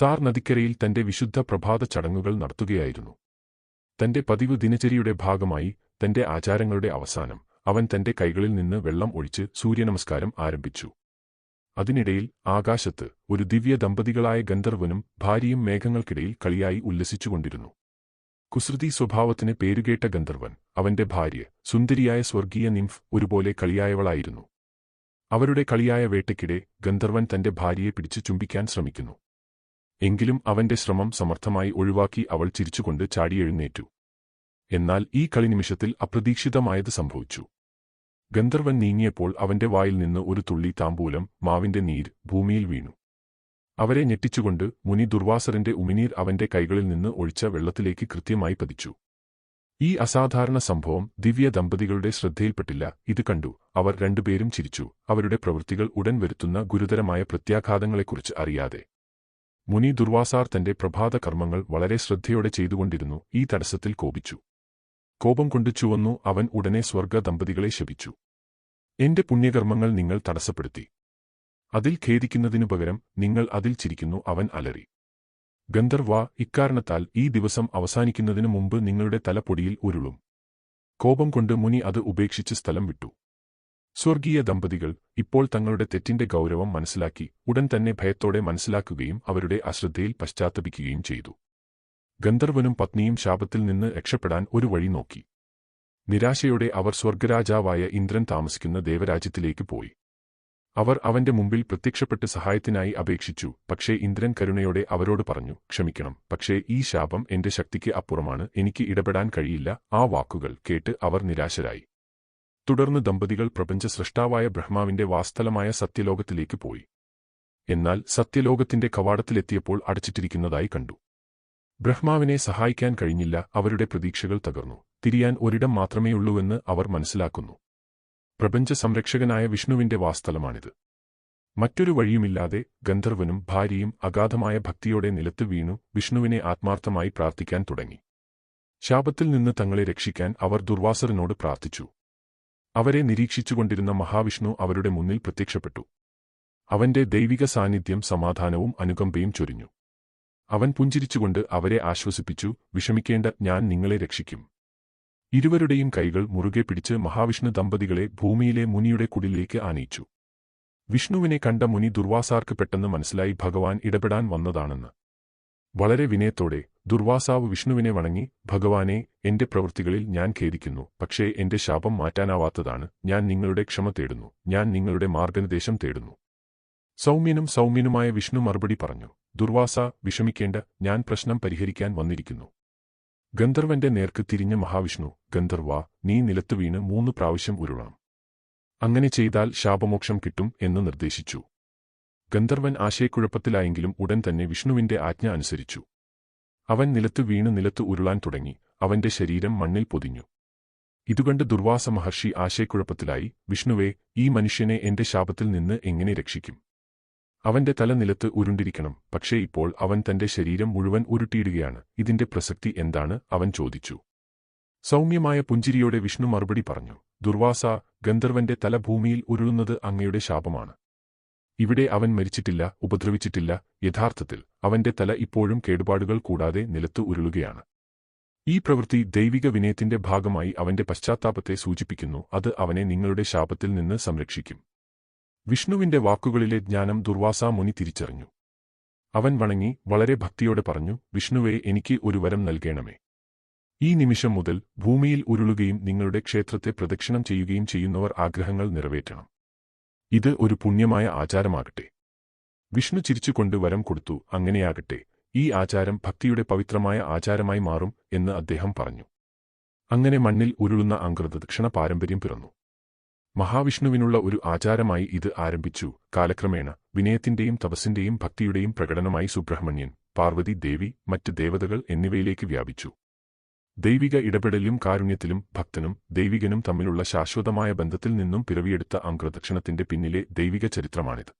Sir നദിക്കരയിൽ തന്റെ വിശുദ്ധ പ്രഭാത ചടങ്ങുകൾ നടത്തുകയായിരുന്നു. തന്റെ പതിവ് ദിനചര്യയുടെ ഭാഗമായി തന്റെ ആചാരങ്ങളുടെ അവസാനം അവൻ തന്റെ കൈകളിൽ നിന്ന് വെള്ളം ഒഴിച്ച് സൂര്യനമസ്കാരം ആരംഭിച്ചു. അതിനിടയിൽ ആകാശത്ത് ഒരു ദിവ്യ ദമ്പതികളായ ഗന്ധർവനും ഭാര്യയും മേഘങ്ങൾക്കിടയിൽ കളിയായി ഉല്ലസിച്ചുകൊണ്ടിരുന്നു. കുസൃതി സ്വഭാവത്തിന് പേരുകേട്ട ഗന്ധർവൻ അവന്റെ ഭാര്യ സുന്ദരിയായ സ്വർഗീയ നിംഫ് ഒരുപോലെ കളിയായവളായിരുന്നു. അവരുടെ കളിയായ വേട്ടയ്ക്കിടെ ഗന്ധർവൻ തന്റെ ഭാര്യയെ പിടിച്ച് ചുംബിക്കാൻ ശ്രമിക്കുന്നു. എങ്കിലും അവന്റെ ശ്രമം സമർത്ഥമായി ഒഴിവാക്കി അവൾ ചിരിച്ചുകൊണ്ട് ചാടിയെഴുന്നേറ്റു എന്നാൽ ഈ കളിനിമിഷത്തിൽ അപ്രതീക്ഷിതമായത് സംഭവിച്ചു. ഗന്ധർവൻ നീങ്ങിയപ്പോൾ അവന്റെ വായിൽ നിന്ന് ഒരു തുള്ളി താമ്പൂലം മാവിന്റെ നീര് ഭൂമിയിൽ വീണു. അവരെ ഞെട്ടിച്ചുകൊണ്ട് മുനി ദുർവാസറിന്റെ ഉമിനീർ അവന്റെ കൈകളിൽ നിന്ന് ഒഴിച്ച വെള്ളത്തിലേക്ക് കൃത്യമായി പതിച്ചു. ഈ അസാധാരണ സംഭവം ദിവ്യ ദമ്പതികളുടെ ശ്രദ്ധയിൽപ്പെട്ടില്ല. ഇത് കണ്ടു. അവർ രണ്ടുപേരും ചിരിച്ചു. അവരുടെ പ്രവൃത്തികൾ ഉടൻ വരുത്തുന്ന ഗുരുതരമായ പ്രത്യാഘാതങ്ങളെക്കുറിച്ച് അറിയാതെ. മുനി ദുർവാസാർ തന്റെ പ്രഭാത കർമ്മങ്ങൾ വളരെ ശ്രദ്ധയോടെ ചെയ്തുകൊണ്ടിരുന്നു. ഈ തടസ്സത്തിൽ കോപിച്ചു. കോപം കൊണ്ട് ചുവന്നു അവൻ ഉടനെ സ്വർഗ ദമ്പതികളെ ശപിച്ചു. എന്റെ പുണ്യകർമ്മങ്ങൾ നിങ്ങൾ തടസ്സപ്പെടുത്തി. അതിൽ ഖേദിക്കുന്നതിനു പകരം നിങ്ങൾ അതിൽ ചിരിക്കുന്നു അവൻ അലറി. ഗന്ധർവ ഇക്കാരണത്താൽ ഈ ദിവസം അവസാനിക്കുന്നതിനു മുമ്പ് നിങ്ങളുടെ തലപ്പൊടിയിൽ ഉരുളും. കോപം കൊണ്ട് മുനി അത് ഉപേക്ഷിച്ച് സ്ഥലം വിട്ടു. സ്വർഗീയ ദമ്പതികൾ ഇപ്പോൾ തങ്ങളുടെ തെറ്റിന്റെ ഗൗരവം മനസ്സിലാക്കി ഉടൻ തന്നെ ഭയത്തോടെ മനസ്സിലാക്കുകയും അവരുടെ അശ്രദ്ധയിൽ പശ്ചാത്തപിക്കുകയും ചെയ്തു. ഗന്ധർവനും പത്നിയും ശാപത്തിൽ നിന്ന് രക്ഷപ്പെടാൻ ഒരു വഴി നോക്കി. നിരാശയോടെ അവർ സ്വർഗരാജാവായ ഇന്ദ്രൻ താമസിക്കുന്ന ദേവരാജ്യത്തിലേക്ക് പോയി. അവർ അവന്റെ മുമ്പിൽ പ്രത്യക്ഷപ്പെട്ട് സഹായത്തിനായി അപേക്ഷിച്ചു പക്ഷേ ഇന്ദ്രൻ കരുണയോടെ അവരോട് പറഞ്ഞു ക്ഷമിക്കണം പക്ഷേ ഈ ശാപം എന്റെ ശക്തിക്ക് അപ്പുറമാണ് എനിക്ക് ഇടപെടാൻ കഴിയില്ല ആ വാക്കുകൾ കേട്ട് അവർ നിരാശരായി. തുടർന്ന് ദമ്പതികൾ പ്രപഞ്ച സൃഷ്ടാവായ ബ്രഹ്മാവിന്റെ വാസ്തലമായ സത്യലോകത്തിലേക്ക് പോയി. എന്നാൽ സത്യലോകത്തിന്റെ കവാടത്തിലെത്തിയപ്പോൾ അടച്ചിട്ടിരിക്കുന്നതായി കണ്ടു. ബ്രഹ്മാവിനെ സഹായിക്കാൻ കഴിഞ്ഞില്ല അവരുടെ പ്രതീക്ഷകൾ തകർന്നു. തിരിയാൻ ഒരിടം മാത്രമേയുള്ളൂവെന്ന് അവർ മനസ്സിലാക്കുന്നു. പ്രപഞ്ച സംരക്ഷകനായ വിഷ്ണുവിന്റെ വാസ്തലമാണിത്. മറ്റൊരു വഴിയുമില്ലാതെ ഗന്ധർവനും ഭാര്യയും അഗാധമായ ഭക്തിയോടെ നിലത്ത് വീണു വിഷ്ണുവിനെ ആത്മാർത്ഥമായി പ്രാർത്ഥിക്കാൻ തുടങ്ങി. ശാപത്തിൽ നിന്ന് തങ്ങളെ രക്ഷിക്കാൻ അവർ ദുർവാസറിനോട് പ്രാർത്ഥിച്ചു. അവരെ നിരീക്ഷിച്ചുകൊണ്ടിരുന്ന മഹാവിഷ്ണു അവരുടെ മുന്നിൽ പ്രത്യക്ഷപ്പെട്ടു. അവന്റെ ദൈവിക സാന്നിധ്യം സമാധാനവും അനുകമ്പയും ചൊരിഞ്ഞു. അവൻ പുഞ്ചിരിച്ചുകൊണ്ട് അവരെ ആശ്വസിപ്പിച്ചു വിഷമിക്കേണ്ട ഞാൻ നിങ്ങളെ രക്ഷിക്കും. ഇരുവരുടെയും കൈകൾ മുറുകെ പിടിച്ച് മഹാവിഷ്ണു ദമ്പതികളെ ഭൂമിയിലെ മുനിയുടെ കുടിലേക്ക് ആനയിച്ചു. വിഷ്ണുവിനെ കണ്ട മുനി ദുർവാസാർക്ക് പെട്ടെന്ന് മനസ്സിലായി ഭഗവാൻ ഇടപെടാൻ വന്നതാണെന്ന്. വളരെ വിനയത്തോടെ ദുർവാസാവ് വിഷ്ണുവിനെ വണങ്ങി ഭഗവാനെ എന്റെ പ്രവൃത്തികളിൽ ഞാൻ ഖേദിക്കുന്നു. പക്ഷേ എന്റെ ശാപം മാറ്റാനാവാത്തതാണ്. ഞാൻ നിങ്ങളുടെ ക്ഷമ തേടുന്നു. ഞാൻ നിങ്ങളുടെ മാർഗനിർദ്ദേശം തേടുന്നു. സൗമ്യനും സൗമ്യനുമായ വിഷ്ണു മറുപടി പറഞ്ഞു ദുർവാസ വിഷമിക്കേണ്ട. ഞാൻ പ്രശ്നം പരിഹരിക്കാൻ വന്നിരിക്കുന്നു. ഗന്ധർവന്റെ നേർക്ക് തിരിഞ്ഞ മഹാവിഷ്ണു ഗന്ധർവ നീ നിലത്തു വീണ് മൂന്ന് പ്രാവശ്യം ഉരുളാം. അങ്ങനെ ചെയ്താൽ ശാപമോക്ഷം കിട്ടും എന്ന് നിർദ്ദേശിച്ചു. ഗന്ധർവൻ ആശയക്കുഴപ്പത്തിലായെങ്കിലും ഉടൻ തന്നെ വിഷ്ണുവിന്റെ ആജ്ഞ അനുസരിച്ചു. അവൻ നിലത്തു വീണു നിലത്തു ഉരുളാൻ തുടങ്ങി. അവന്റെ ശരീരം മണ്ണിൽ പൊതിഞ്ഞു. ഇതുകണ്ട് ദുർവാസ മഹർഷി ആശയക്കുഴപ്പത്തിലായി വിഷ്ണുവേ ഈ മനുഷ്യനെ എന്റെ ശാപത്തിൽ നിന്ന് എങ്ങനെ രക്ഷിക്കും? അവന്റെ തല നിലത്ത് ഉരുണ്ടിരിക്കണം. പക്ഷേ ഇപ്പോൾ അവൻ തന്റെ ശരീരം മുഴുവൻ ഉരുട്ടിയിടുകയാണ്. ഇതിന്റെ പ്രസക്തി എന്താണ്? അവൻ ചോദിച്ചു. സൗമ്യമായ പുഞ്ചിരിയോടെ വിഷ്ണു മറുപടി പറഞ്ഞു ദുർവാസ ഗന്ധർവന്റെ തല ഭൂമിയിൽ ഉരുളുന്നത് അങ്ങയുടെ ശാപമാണ്. ഇവിടെ അവൻ മരിച്ചിട്ടില്ല ഉപദ്രവിച്ചിട്ടില്ല. യഥാർത്ഥത്തിൽ അവന്റെ തല ഇപ്പോഴും കേടുപാടുകൾ കൂടാതെ നിലത്ത് ഉരുളുകയാണ്. ഈ പ്രവൃത്തി ദൈവിക വിനയത്തിന്റെ ഭാഗമായി അവന്റെ പശ്ചാത്താപത്തെ സൂചിപ്പിക്കുന്നു. അത് അവനെ നിങ്ങളുടെ ശാപത്തിൽ നിന്ന് സംരക്ഷിക്കും. വിഷ്ണുവിന്റെ വാക്കുകളിലെ ജ്ഞാനം ദുർവാസ മുനി തിരിച്ചറിഞ്ഞു. അവൻ വണങ്ങി വളരെ ഭക്തിയോടെ പറഞ്ഞു വിഷ്ണുവെ എനിക്ക് ഒരു വരം നൽകേണമേ. ഈ നിമിഷം മുതൽ ഭൂമിയിൽ ഉരുളുകയും നിങ്ങളുടെ ക്ഷേത്രത്തെ പ്രദക്ഷിണം ചെയ്യുകയും ചെയ്യുന്നവർ ആഗ്രഹങ്ങൾ നിറവേറ്റണം. ഇത് ഒരു പുണ്യമായ ആചാരമാകട്ടെ. വിഷ്ണു ചിരിച്ചുകൊണ്ട് വരം കൊടുത്തു അങ്ങനെയാകട്ടെ ഈ ആചാരം ഭക്തിയുടെ പവിത്രമായ ആചാരമായി മാറും എന്ന് അദ്ദേഹം പറഞ്ഞു. അങ്ങനെ മണ്ണിൽ ഉരുളുന്ന അങ്കൃതദക്ഷിണ പാരമ്പര്യം പിറന്നു. മഹാവിഷ്ണുവിനുള്ള ഒരു ആചാരമായി ഇത് ആരംഭിച്ചു. കാലക്രമേണ വിനയത്തിന്റെയും തപസ്സിന്റെയും ഭക്തിയുടെയും പ്രകടനമായി സുബ്രഹ്മണ്യൻ പാർവതി ദേവി മറ്റ് ദേവതകൾ എന്നിവയിലേക്ക് വ്യാപിച്ചു. ദൈവിക ഇടപെടലും കാരുണ്യത്തിലും ഭക്തനും ദൈവികനും തമ്മിലുള്ള ശാശ്വതമായ ബന്ധത്തിൽ നിന്നും പിറവിയെടുത്ത അംഗ്രദക്ഷിണത്തിന്റെ പിന്നിലെ ദൈവിക ചരിത്രമാണിത്.